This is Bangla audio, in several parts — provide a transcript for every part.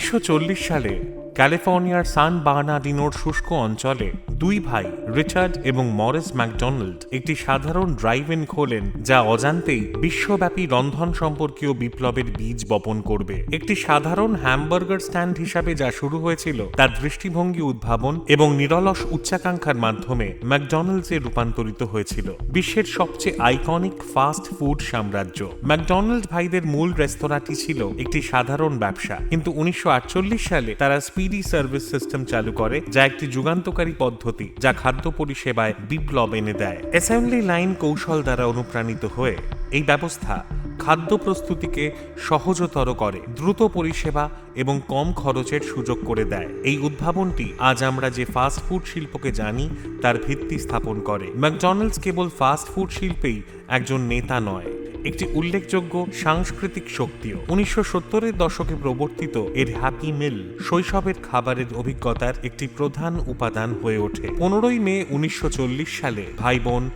উনিশশো চল্লিশ সালে ক্যালিফোর্নিয়ার সান বার্নাডিনোর শুষ্ক অঞ্চলে দুই ভাই, রিচার্ড এবং মরিস ম্যাকডোনাল্ড, একটি সাধারণ ড্রাইভ ইন খোলেন যা অজান্তেই বিশ্বব্যাপী রন্ধন সম্পর্কীয় বিপ্লবের বীজ বপন করবে। একটি সাধারণ হ্যামবার্গার স্ট্যান্ড হিসাবে যা শুরু হয়েছিল, তার দৃষ্টিভঙ্গি উদ্ভাবন এবং নিরলস উচ্চাকাঙ্ক্ষার মাধ্যমে ম্যাকডোনাল্ডসে রূপান্তরিত হয়েছিল। বিশ্বের সবচেয়ে আইকনিক ফাস্ট ফুড সাম্রাজ্য। ম্যাকডোনাল্ড ভাইদের মূল রেস্তোরাঁটি ছিল একটি সাধারণ ব্যবসা, কিন্তু উনিশশো আটচল্লিশ সালে তারা স্পিডি সার্ভিস সিস্টেম চালু করে, যা একটি যুগান্তকারী পদ্ধতি যা খাদ্য পরিষেবায় বিপ্লব এনে দেয়। অ্যাসেম্বলি লাইন কৌশল দ্বারা অনুপ্রাণিত হয়ে এই ব্যবস্থা খাদ্য প্রস্তুতিকে সহজতর করে, দ্রুত পরিষেবা এবং কম খরচের সুযোগ করে দেয়। এই উদ্ভাবনটি আজ আমরা যে ফাস্ট ফুড শিল্পকে জানি, তার ভিত্তি স্থাপন করে। ম্যাকডোনাল্ডস কেবল ফাস্ট ফুড শিল্পেই একজন নেতা নয়। একটি উল্লেখযোগ্য সাংস্কৃতিক শক্তিও। উনিশশো সত্তরের দশকে প্রবর্তিত এর হ্যাপি মিল শৈশবের খাবারের অভিজ্ঞতার একটি প্রধান উপাদান হয়ে ওঠে। পনেরোই মে উনিশশো চল্লিশ সালে ভাই বোন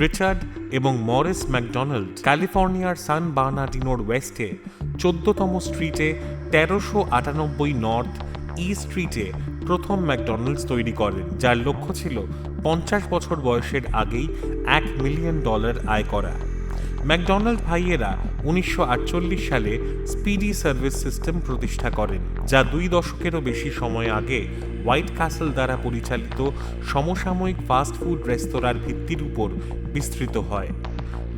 রিচার্ড এবং মরিস ম্যাকডোনাল্ড ক্যালিফোর্নিয়ার সান বার্নাডিনোর ওয়েস্টে চোদ্দতম স্ট্রিটে তেরোশো আটানব্বই নর্থ ই স্ট্রিটে প্রথম ম্যাকডোনাল্ডস তৈরি করেন, যার লক্ষ্য ছিল পঞ্চাশ বছর বয়সের আগেই এক মিলিয়ন ডলার আয় করা। ম্যাকডোনাল্ড ভাইয়েরা উনিশশো আটচল্লিশ সালে স্পিডি সার্ভিস সিস্টেম প্রতিষ্ঠা করেন, যা দুই দশকেরও বেশি সময় আগে হোয়াইট ক্যাসেল দ্বারা পরিচালিত সমসাময়িক ফাস্ট ফুড রেস্তোরাঁর ভিত্তির উপর বিস্তৃত হয়।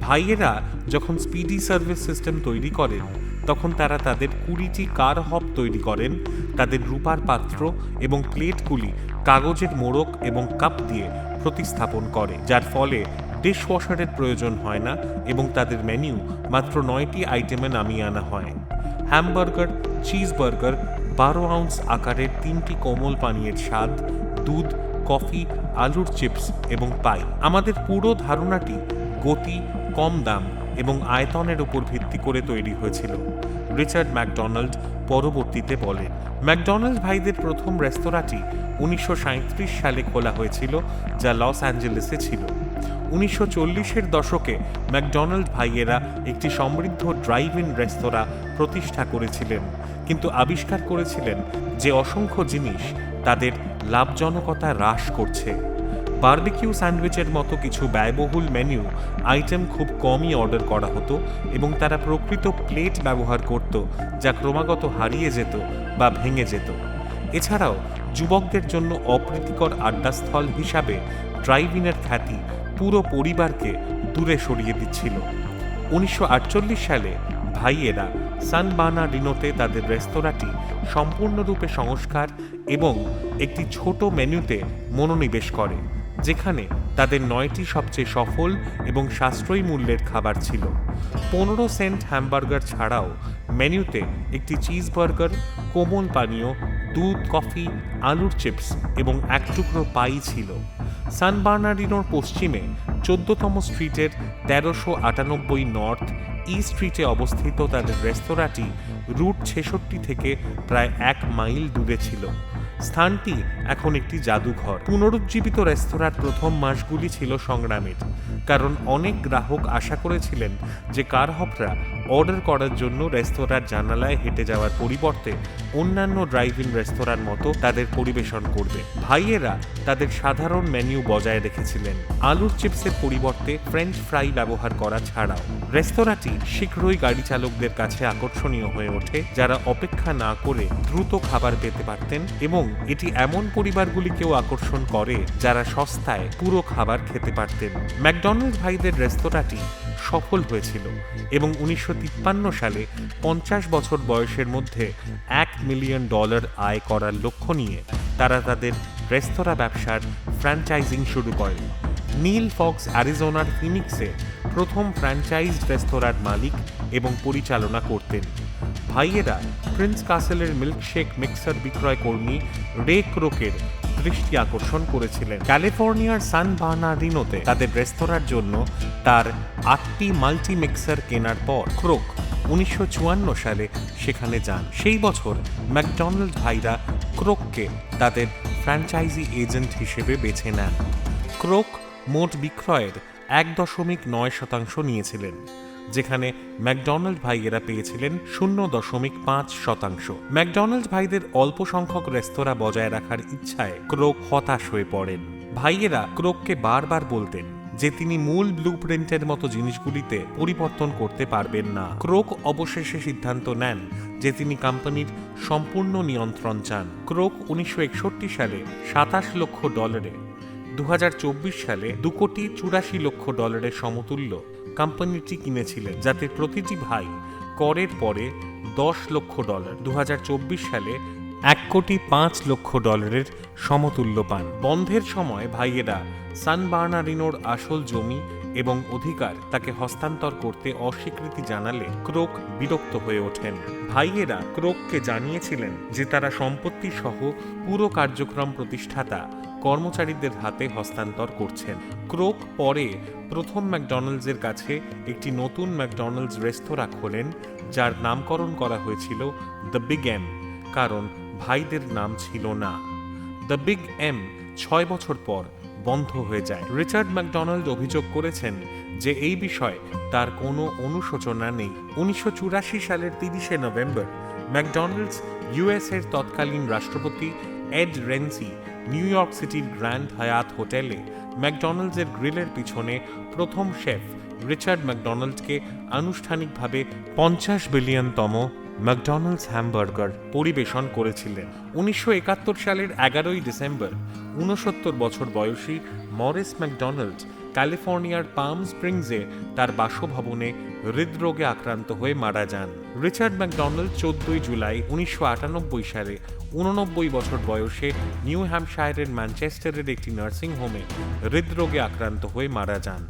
ভাইয়েরা যখন স্পিডি সার্ভিস সিস্টেম তৈরি করেন, তখন তারা তাদের কুড়িটি কার হব তৈরি করেন, তাদের রূপার পাত্র এবং প্লেটগুলি কাগজের মোড়ক এবং কাপ দিয়ে প্রতিস্থাপন করে, যার ফলে ডিশওয়াশারের প্রয়োজন হয় না এবং তাদের মেনু মাত্র নয়টি আইটেমে নামিয়ে আনা হয়। হ্যামবার্গার চিজ বার্গার বারো আউন্স আকারের তিনটি কোমল পানীয়ের স্বাদ, দুধ, কফি, আলুর চিপস এবং পাই। আমাদের পুরো ধারণাটি গতি, কম দাম এবং আয়তনের উপর ভিত্তি করে তৈরি হয়েছিল, রিচার্ড ম্যাকডোনাল্ড পরবর্তীতে বলেন। ম্যাকডোনাল্ড ভাইদের প্রথম রেস্তোরাঁটি উনিশশো সাঁইত্রিশ সালে খোলা হয়েছিল, যা লস অ্যাঞ্জেলেসে ছিল। উনিশশো চল্লিশের দশকে ম্যাকডোনাল্ড ভাইয়েরা একটি সমৃদ্ধ ড্রাইভ ইন রেস্তোরাঁ প্রতিষ্ঠা করেছিলেন। কিন্তু আবিষ্কার করেছিলেন যে অসংখ্য জিনিস তাদের লাভজনকতা হ্রাস করছে। বার্বিকিউ স্যান্ডউইচের মতো কিছু ব্যয়বহুল মেনু আইটেম খুব কমই অর্ডার করা হতো এবং তারা প্রকৃত প্লেট ব্যবহার করত, যা ক্রমাগত হারিয়ে যেত বা ভেঙে যেত। এছাড়াও যুবকদের জন্য অপ্রীতিকর আড্ডাস্থল হিসাবে ড্রাইভ ইনের খ্যাতি পুরো পরিবারকে দূরে সরিয়ে দিচ্ছিল। উনিশশো আটচল্লিশ সালে ভাইয়েরা সান বার্নাডিনোতে তাদের রেস্তোরাঁটি সম্পূর্ণরূপে সংস্কার এবং একটি ছোট মেনুতে মনোনিবেশ করে, যেখানে তাদের নয়টি সবচেয়ে সফল এবং সাশ্রয়ী মূল্যের খাবার ছিল। পনেরো সেন্ট হ্যামবার্গার ছাড়াও মেনুতে একটি চিজ বার্গার কোমল পানীয়, দুধ, কফি, আলুর চিপস এবং এক টুকরো পাই ছিল। সান বার্নার্ডিনোর পশ্চিমে চোদ্দতম স্ট্রিটের তেরোশো আটানব্বই নর্থ ই স্ট্রিটে অবস্থিত তাদের রেস্তোরাঁটি রুট ছেষট্টি থেকে প্রায় এক মাইল দূরে ছিল। স্থানটি এখন একটি জাদুঘর। পুনরুজ্জীবিত রেস্তোরাঁর প্রথম মাসগুলি ছিল সংগ্রামের, কারণ অনেক গ্রাহক আশা করেছিলেন যে কারহপরা অর্ডার করার জন্য রেস্তোরাঁর জানালায় হেঁটে যাওয়ার পরিবর্তে অন্যান্য ড্রাইভ ইন রেস্তোরাঁর মতো তাদের পরিবেশন করবে। ভাইয়েরা তাদের সাধারণ মেনু বজায় রেখেছিলেন। আলুর চিপসের পরিবর্তে ফ্রেঞ্চ ফ্রাই ব্যবহার করা ছাড়াও। রেস্তোরাঁটি শীঘ্রই গাড়ি চালকদের কাছে আকর্ষণীয় হয়ে ওঠে, যারা অপেক্ষা না করে দ্রুত খাবার পেতে পারতেন এবং এটি এমন পরিবারগুলিকেও আকর্ষণ করে যারা সস্তায় পুরো খাবার খেতে পারতেন। ম্যাকডোনাল্ড ভাইদের রেস্তোরাঁটি সফল হয়েছিল এবং উনিশশো তিপ্পান্ন সালে পঞ্চাশ বছর বয়সের মধ্যে এক মিলিয়ন ডলার আয় করার লক্ষ্য নিয়ে তারা তাদের রেস্তোরাঁ ব্যবসার ফ্র্যাঞ্চাইজিং শুরু করেন নীল ফক্স অ্যারিজোনার ফিনিক্সে প্রথম ফ্র্যাঞ্চাইজ রেস্তোরাঁর মালিক এবং পরিচালনা করতেন। ভাইয়েরা প্রিন্স কাসেলের মিল্কশেক মিক্সার বিক্রয় কর্মী রে ক্রোকের দৃষ্টি আকর্ষণ করেছিলেন। ক্যালিফোর্নিয়ার সান বার্নার্ডিনোতে তাদের রেস্তোরাঁর জন্য তার আটটি মাল্টি মিক্সার কেনার পর ক্রোক উনিশশো চুয়ান্ন সালে সেখানে যান। সেই বছর ম্যাকডোনাল্ড ভাইরা ক্রোককে তাদের ফ্র্যাঞ্চাইজি এজেন্ট হিসেবে বেছে নেন। ক্রোক মোট বিক্রয়ের এক দশমিক নয় শতাংশ নিয়েছিলেন। যেখানে ম্যাকডোনাল্ড ভাইয়েরা পেয়েছিলেন শূন্য দশমিক পাঁচ শতাংশ। ম্যাকডোনাল্ড ভাইদের অল্প সংখ্যক রেস্তোরাঁ বজায় রাখার ইচ্ছায় ক্রোক হতাশ হয়ে পড়েন। ভাইয়েরা ক্রোককে বারবার বলতেন যে তিনি মূল ব্লু প্রিন্টের মতো জিনিসগুলিতে পরিবর্তন করতে পারবেন না। ক্রোক অবশেষে সিদ্ধান্ত নেন যে তিনি কোম্পানির সম্পূর্ণ নিয়ন্ত্রণ চান। ক্রোক উনিশশো একষট্টি সালে সাতাশ লক্ষ ডলারে দু হাজার চব্বিশ সালে দু কোটি চুরাশি লক্ষ ডলারের সমতুল্য কোম্পানিটি কিনেছিলেন যাতে প্রতিটি ভাই করের পরে দশ লক্ষ ডলার দু সালে এক কোটি পাঁচ লক্ষ ডলারের সমতুল্য পান। বন্ধের সময় ভাইয়েরা সান বার্নারিনোর আসল জমি এবং অধিকার তাকে হস্তান্তর করতে অস্বীকৃতি জানালে ক্রোক বিরক্ত হয়ে ওঠেন। ভাইয়েরা ক্রোককে জানিয়েছিলেন যে তারা সম্পত্তি সহ পুরো কার্যক্রম প্রতিষ্ঠাতা কর্মচারীদের হাতে হস্তান্তর করছেন। ক্রোক পরে প্রথম ম্যাকডোনাল্ডসের কাছে একটি নতুন ম্যাকডোনাল্ডস রেস্তোরাঁ খোলেন, যার নামকরণ করা হয়েছিল দ্য বিগ এম কারণ ভাইদের নাম ছিল না। দ্য বিগ এম ছয় বছর পর বন্ধ হয়ে যায়। রিচার্ড ম্যাকডোনাল্ড অভিযোগ করেছেন যে এই বিষয়ে তার কোনো অনুশোচনা নেই। উনিশশো চুরাশি সালের তিরিশে নভেম্বর ম্যাকডোনাল্ডস ইউএস এর তৎকালীন রাষ্ট্রপতি এড রেন্সি নিউ ইয়র্ক সিটির গ্র্যান্ড হায়াত হোটেলে ম্যাকডোনাল্ডসের গ্রিলের পিছনে প্রথম শেফ রিচার্ড ম্যাকডোনাল্ডকে আনুষ্ঠানিকভাবে পঞ্চাশ বিলিয়নতম ম্যাকডোনাল্ডস হ্যামবার্গার পরিবেশন করেছিলেন। উনিশশো একাত্তর সালের এগারোই ডিসেম্বর, ঊনসত্তর বছর বয়সী মরিস ম্যাকডোনাল্ড ক্যালিফোর্নিয়ার পাম স্প্রিংসে তার বাসভবনে হৃদরোগে আক্রান্ত হয়ে মারা যান। রিচার্ড ম্যাকডোনাল্ড চোদ্দই জুলাই উনিশশো আটানব্বই সালে উননব্বই বছর বয়সে নিউ হ্যাম্পশায়ারের ম্যানচেস্টারের একটি নার্সিং হোমে হৃদরোগে আক্রান্ত হয়ে মারা যান।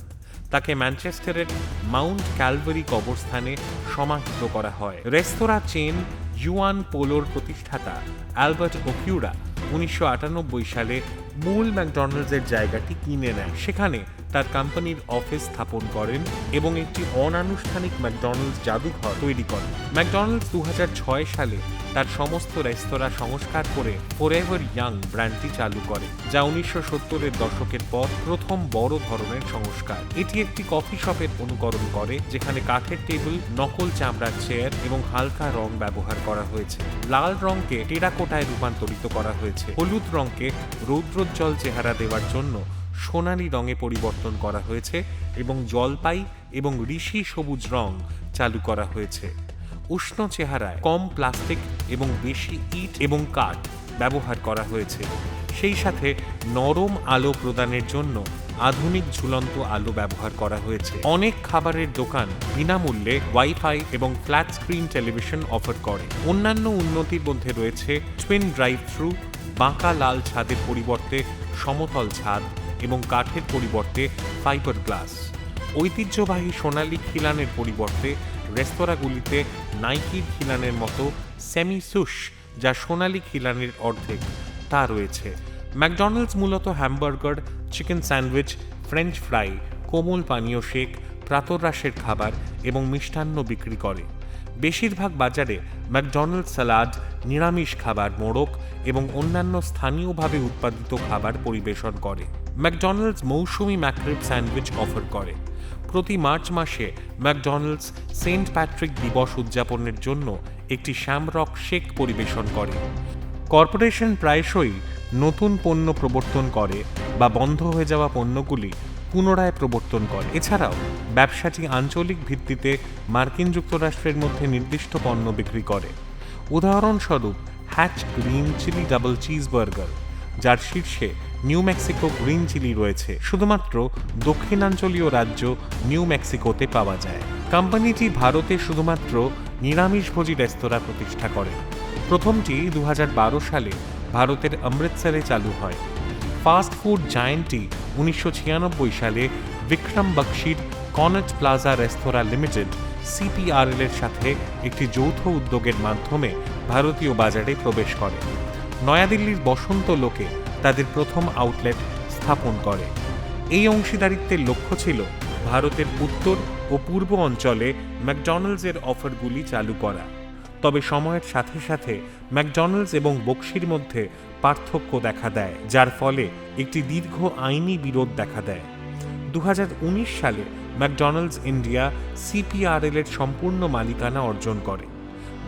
তাকে ম্যানচেস্টারের মাউন্ট ক্যালভারি কবরস্থানে সমাহিত করা হয়। রেস্তোরাঁ চেন ইউয়ান পোলোর প্রতিষ্ঠাতা অ্যালবার্ট ওকিউরা উনিশশো আটানব্বই সালে মূল ম্যাকডোনাল্ডসের জায়গাটি কিনে নেয়। সেখানে তার কোম্পানির অফিস স্থাপন করেন এবং একটি অনানুষ্ঠানিক ম্যাকডোনাল্ডস জাদুঘর তৈরি করেন। ম্যাকডোনাল্ডস দু হাজার ছয় সালে তার সমস্ত রেস্তোরাঁ সংস্কার করে ফোরেভার ইয়াং ব্র্যান্ডটি চালু করে, যা উনিশশো সত্তরের দশকের পর প্রথম বড় ধরনের সংস্কার। এটি একটি কফি শপের অনুকরণ করে, যেখানে কাঠের টেবিল, নকল চামড়ার চেয়ার এবং হালকা রং ব্যবহার করা হয়েছে। লাল রংকে টেরাকোটায় রূপান্তরিত করা হয়েছে। হলুদ রংকে রৌদ্রোজ্জ্বল চেহারা দেওয়ার জন্য সোনালী রঙে পরিবর্তন করা হয়েছে এবং জলপাই এবং ঋষি সবুজ রং চালু করা হয়েছে। উষ্ণ চেহারায় কম প্লাস্টিক এবং বেশি ইট এবং কাঠ ব্যবহার করা হয়েছে। সেই সাথে নরম আলো প্রদানের জন্য আধুনিক ঝুলন্ত আলো ব্যবহার করা হয়েছে। অনেক খাবারের দোকান বিনামূল্যে ওয়াইফাই এবং ফ্ল্যাট স্ক্রিন টেলিভিশন অফার করে। অন্যান্য উন্নতির মধ্যে রয়েছে টুইন ড্রাইভ থ্রু বাঁকা লাল ছাদের পরিবর্তে সমতল ছাদ এবং কাঠের পরিবর্তে ফাইবার গ্লাস ঐতিহ্যবাহী সোনালী খিলানের পরিবর্তে রেস্তোরাঁগুলিতে নাইকির খিলানের মতো সেমি সুশ যা সোনালী খিলানের অর্ধেক, তা রয়েছে। ম্যাকডোনাল্ডস মূলত hamburger, chicken sandwich, French fry, কোমল পানীয় শেক প্রাতরাশের খাবার এবং মিষ্টান্ন বিক্রি করে। বেশিরভাগ বাজারে ম্যাকডোনাল্ড সালাড নিরামিষ খাবার মোড়ক এবং অন্যান্য স্থানীয়ভাবে উৎপাদিত খাবার পরিবেশন করে। ম্যাকডোনাল্ডস মৌসুমি ম্যাক্রিব স্যান্ডউইচ অফার করে। প্রতি মার্চ মাসে ম্যাকডোনাল্ডস সেন্ট প্যাট্রিক দিবস উদযাপনের জন্য একটি শ্যামরক শেক পরিবেশন করে। কর্পোরেশন প্রায়শই নতুন পণ্য প্রবর্তন করে বা বন্ধ হয়ে যাওয়া পণ্যগুলি পুনরায় প্রবর্তন করে। এছাড়াও, ব্যবসাটি আঞ্চলিক ভিত্তিতে মার্কিন যুক্তরাষ্ট্রের মধ্যে নির্দিষ্ট পণ্য বিক্রি করে। উদাহরণস্বরূপ, Hatch green chile double cheeseburger যার শীর্ষে নিউ মেক্সিকো গ্রিন চিলি রয়েছে। শুধুমাত্র দক্ষিণাঞ্চলীয় রাজ্য নিউ মেক্সিকোতে পাওয়া যায়। কোম্পানিটি ভারতে শুধুমাত্র নিরামিষভোজী রেস্তোরাঁ প্রতিষ্ঠা করে। প্রথমটি দু হাজার বারো সালে ভারতের অমৃতসরে চালু হয়। ফাস্ট ফুড জায়েন্টটি উনিশশো ছিয়ানব্বই সালে বিক্রম বক্সির কনেট প্লাজা রেস্তোরাঁ লিমিটেড সিপিআরএল এর সাথে একটি যৌথ উদ্যোগের মাধ্যমে ভারতীয় বাজারে প্রবেশ করে। নয়াদিল্লির বসন্ত লোকে তাদের প্রথম আউটলেট স্থাপন করে। এই অংশীদারিত্বের লক্ষ্য ছিল ভারতের উত্তর ও পূর্ব অঞ্চলে ম্যাকডোনাল্ডসের অফারগুলি চালু করা। তবে সময়ের সাথে সাথে ম্যাকডোনাল্ডস এবং বক্সির মধ্যে পার্থক্য দেখা দেয়, যার ফলে একটি দীর্ঘ আইনি বিরোধ দেখা দেয়। দু হাজার উনিশ সালে ম্যাকডোনাল্ডস ইন্ডিয়া সিপিআরএল এর সম্পূর্ণ মালিকানা অর্জন করে।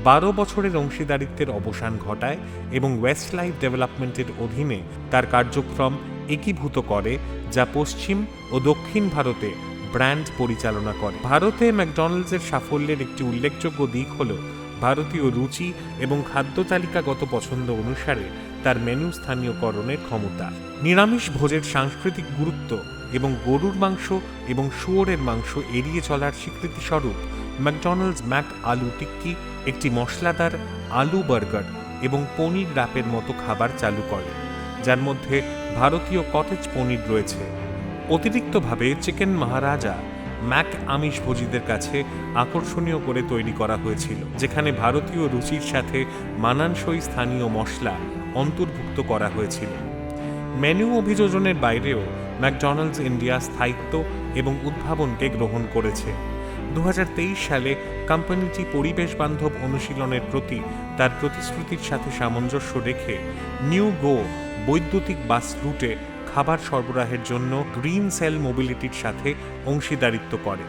বারো বছরের অংশীদারিত্বের অবসান ঘটায় এবং ওয়েস্ট লাইফ ডেভেলপমেন্টের অধীনে তার কার্যক্রম একীভূত করে, যা পশ্চিম ও দক্ষিণ ভারতে ব্র্যান্ড পরিচালনা করে। ভারতে ম্যাকডোনাল্ডসের সাফল্যের একটি উল্লেখযোগ্য দিক হল ভারতীয় রুচি এবং খাদ্য তালিকাগত পছন্দ অনুসারে তার মেনু স্থানীয়করণের ক্ষমতা। নিরামিষ ভোজের সাংস্কৃতিক গুরুত্ব এবং গরুর মাংস এবং শুয়োরের মাংস এড়িয়ে চলার স্বীকৃতিস্বরূপ ম্যাকডোনাল্ডস ম্যাক আলু টিক্কি একটি মশলাদার আলু বার্গার এবং পনির র্যাপের মতো খাবার চালু করে, যার মধ্যে ভারতীয় কটেজ পনির রয়েছে। অতিরিক্তভাবে চিকেন মহারাজা ম্যাক আমিষ আমিষভোজীদের কাছে আকর্ষণীয় করে তৈরি করা হয়েছিল, যেখানে ভারতীয় রুচির সাথে মানানসই স্থানীয় মশলা অন্তর্ভুক্ত করা হয়েছিল। মেনু অভিযোজনের বাইরেও ম্যাকডোনাল্ডস ইন্ডিয়া স্থায়িত্ব এবং উদ্ভাবনকে গ্রহণ করেছে। দু হাজার তেইশ সালে কোম্পানিটি পরিবেশ বান্ধব অনুশীলনের প্রতি তার প্রতিশ্রুতির সাথে সামঞ্জস্য রেখে নিউ গো বৈদ্যুতিক বাস রুটে খাবার সরবরাহের জন্য গ্রিন সেল মোবিলিটির সাথে অংশীদারিত্ব করে।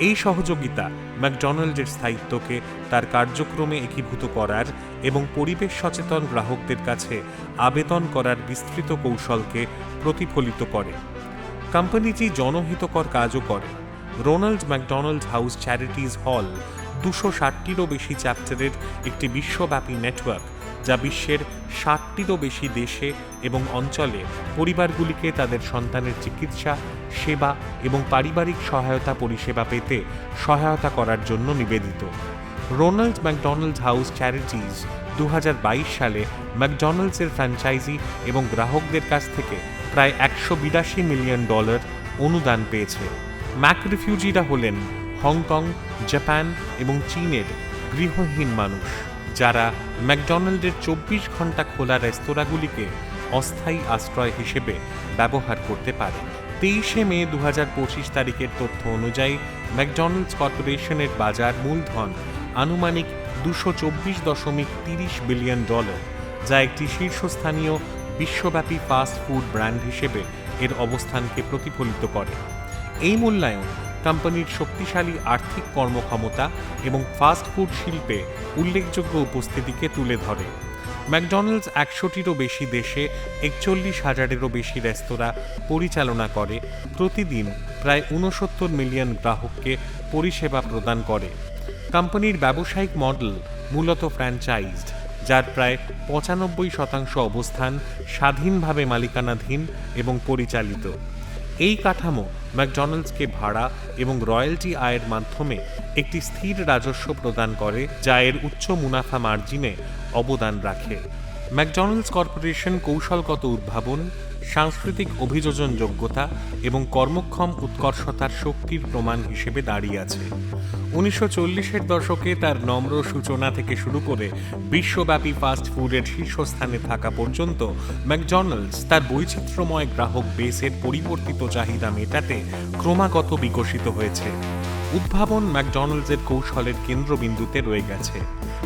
এই সহযোগিতা ম্যাকডোনাল্ডের স্থায়িত্বকে তার কার্যক্রমে একীভূত করার এবং পরিবেশ সচেতন গ্রাহকদের কাছে আবেদন করার বিস্তৃত কৌশলকে প্রতিফলিত করে। কোম্পানিটি জনহিতকর কাজও করে। রোনাল্ড ম্যাকডোনাল্ড হাউস চ্যারিটিজ হল দুশো ষাটটিরও বেশি চ্যাপ্টারের একটি বিশ্বব্যাপী নেটওয়ার্ক যা বিশ্বের ষাটটিরও বেশি দেশে এবং অঞ্চলে পরিবারগুলিকে তাদের সন্তানের চিকিৎসা, সেবা এবং পারিবারিক সহায়তা পরিষেবা পেতে সহায়তা করার জন্য নিবেদিত। রোনাল্ড ম্যাকডোনাল্ড হাউস চ্যারিটিজ দু হাজার বাইশ সালে ম্যাকডোনাল্ডসের ফ্র্যাঞ্চাইজি এবং গ্রাহকদের কাছ থেকে প্রায় একশো বিরাশি মিলিয়ন ডলার অনুদান পেয়েছে। ম্যাক রিফিউজিরা হলেন হংকং, জাপান এবং চীনের গৃহহীন মানুষ। যারা ম্যাকডোনাল্ডের চব্বিশ ঘণ্টা খোলা রেস্তোরাঁগুলিকে অস্থায়ী আশ্রয় হিসেবে ব্যবহার করতে পারে। তেইশে মে দু পঁচিশ তারিখের তথ্য অনুযায়ী ম্যাকডোনাল্ডস কর্পোরেশনের বাজার মূলধন আনুমানিক দুশো চব্বিশ দশমিক তিরিশ বিলিয়ন ডলার, যা একটি শীর্ষস্থানীয় বিশ্বব্যাপী ফাস্ট ফুড ব্র্যান্ড হিসেবে এর অবস্থানকে প্রতিফলিত করে। এই মূল্যায়ন কোম্পানির শক্তিশালী আর্থিক কর্মক্ষমতা এবং ফাস্ট ফুড শিল্পে উল্লেখযোগ্য উপস্থিতিকে তুলে ধরে। ম্যাকডোনাল্ডস একশোটিরও বেশি দেশে একচল্লিশ হাজারেরও বেশি রেস্তোরাঁ পরিচালনা করে, প্রতিদিন প্রায় ঊনসত্তর মিলিয়ন গ্রাহককে পরিষেবা প্রদান করে। কোম্পানির ব্যবসায়িক মডেল মূলত ফ্র্যাঞ্চাইজড, যার প্রায় পঁচানব্বই শতাংশ অবস্থান স্বাধীনভাবে মালিকানাধীন এবং পরিচালিত। এই কাঠামো ম্যাকডোনাল্ডসকে ভাড়া এবং রয়্যালটি আয়ের মাধ্যমে একটি স্থির রাজস্ব প্রদান করে, যা এর উচ্চ মুনাফা মার্জিনে অবদান রাখে। ম্যাকডোনাল্ডস কর্পোরেশন কৌশলগত উদ্ভাবন সাংস্কৃতিক অভিযোজন যোগ্যতা এবং কর্মক্ষম উৎকর্ষতার শক্তির প্রমাণ হিসেবে দাঁড়িয়ে আছে। উনিশশো চল্লিশের দশকে তার নম্র সূচনা থেকে শুরু করে বিশ্বব্যাপী ফাস্ট ফুডের শীর্ষস্থানে থাকা পর্যন্ত ম্যাকডোনাল্ডস তার বৈচিত্র্যময় গ্রাহক বেসের পরিবর্তিত চাহিদা মেটাতে ক্রমাগত বিকশিত হয়েছে। উদ্ভাবন ম্যাকডোনাল্ডসের কৌশলের কেন্দ্রবিন্দুতে রয়ে গেছে।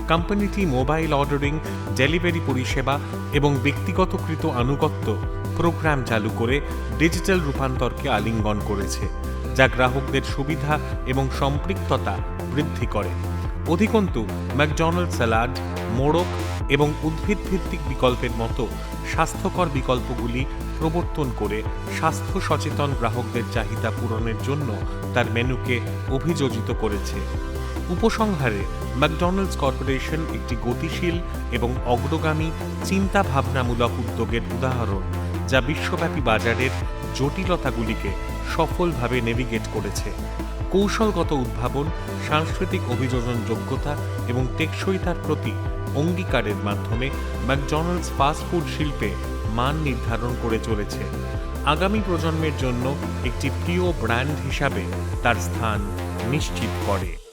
কোম্পানিটি মোবাইল অর্ডারিং, ডেলিভারি পরিষেবা এবং ব্যক্তিগতকৃত আনুগত্য প্রোগ্রাম চালু করে ডিজিটাল রূপান্তরকে আলিঙ্গন করেছে, যা গ্রাহকদের সুবিধা এবং সম্পৃক্ততা বৃদ্ধি করে। অধিকন্তু ম্যাকডোনাল্ড স্যালাড, মোড়ক এবং উদ্ভিদভিত্তিক বিকল্পের মতো স্বাস্থ্যকর বিকল্পগুলি প্রবর্তন করে স্বাস্থ্য সচেতন গ্রাহকদের চাহিদা পূরণের জন্য তার মেনুকে অভিযোজিত করেছে। উপসংহারে, ম্যাকডোনাল্ডস কর্পোরেশন একটি গতিশীল এবং অগ্রগামী চিন্তা ভাবনামূলক উদ্যোগের উদাহরণ, যা বিশ্বব্যাপী বাজারের জটিলতাগুলিকে সফলভাবে নেভিগেট করেছে। কৌশলগত উদ্ভাবন, সাংস্কৃতিক অভিযোজন যোগ্যতা এবং টেকসইতার প্রতি অঙ্গীকারের মাধ্যমে ম্যাকডোনাল্ডস ফাস্টফুড শিল্পে মান নির্ধারণ করে চলেছে। আগামী প্রজন্মের জন্য একটি প্রিয় ব্র্যান্ড হিসাবে তার স্থান নিশ্চিত করে।